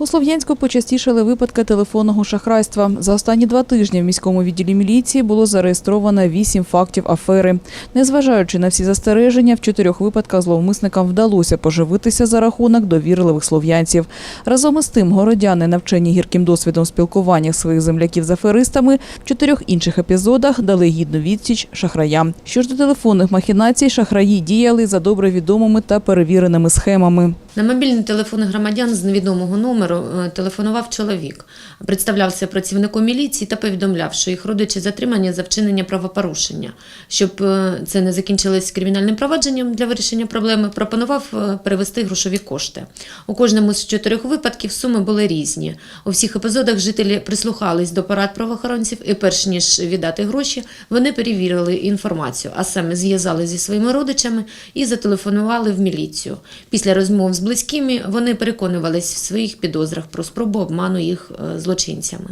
У Слов'янську почастішали випадки телефонного шахрайства. За останні два тижні в міському відділі міліції було зареєстровано вісім фактів афери. Незважаючи на всі застереження, в чотирьох випадках зловмисникам вдалося поживитися за рахунок довірливих слов'янців. Разом із тим, городяни, навчені гірким досвідом спілкування своїх земляків з аферистами, в чотирьох інших епізодах дали гідну відсіч шахраям. Що ж до телефонних махінацій, шахраї діяли за добре відомими та перевіреними схемами. На мобільний телефон громадян з невідомого номеру е, телефонував чоловік, представлявся працівником міліції та повідомляв, що їх родичі затримані за вчинення правопорушення. Щоб е, це не закінчилось кримінальним провадженням для вирішення проблеми, пропонував е, перевести грошові кошти. У кожному з чотирьох випадків суми були різні. У всіх епізодах жителі прислухались до порад правоохоронців і, перш ніж віддати гроші, вони перевірили інформацію, а саме зв'язали зі своїми родичами і зателефонували в міліцію. Після розмов з близькими вони переконувались в своїх підозрах про спробу обману їх е, злочинцями.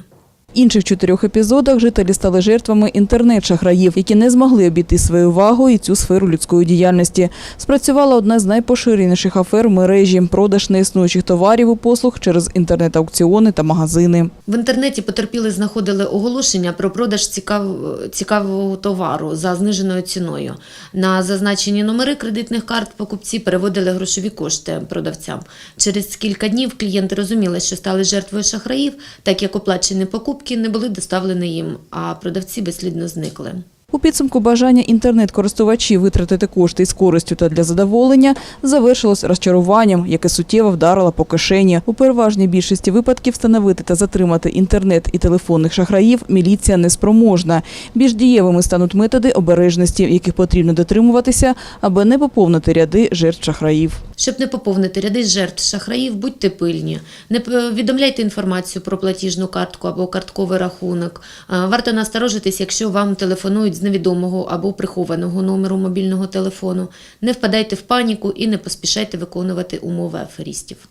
Інших чотирьох епізодах жителі стали жертвами інтернет-шахраїв, які не змогли обійти своєю увагою і цю сферу людської діяльності. Спрацювала одна з найпоширеніших афер мережі – продаж неіснуючих товарів і послуг через інтернет-аукціони та магазини. В інтернеті потерпіли знаходили оголошення про продаж цікав... цікавого товару за зниженою ціною. На зазначені номери кредитних карт покупці переводили грошові кошти продавцям. Через кілька днів клієнти розуміли, що стали жертвою шахраїв, так як оплачені покупки не були доставлені їм, а продавці безслідно зникли. У підсумку бажання інтернет-користувачів витратити кошти із користю та для задоволення завершилось розчаруванням, яке суттєво вдарило по кишені. У переважній більшості випадків встановити та затримати інтернет і телефонних шахраїв міліція не спроможна. Більш дієвими стануть методи обережності, яких потрібно дотримуватися, аби не поповнити ряди жертв шахраїв. Щоб не поповнити ряди жертв шахраїв, будьте пильні. Не повідомляйте інформацію про платіжну картку або картковий рахунок. Варто насторожитись, якщо вам телефонують з невідомого або прихованого номеру мобільного телефону. Не впадайте в паніку і не поспішайте виконувати умови аферістів.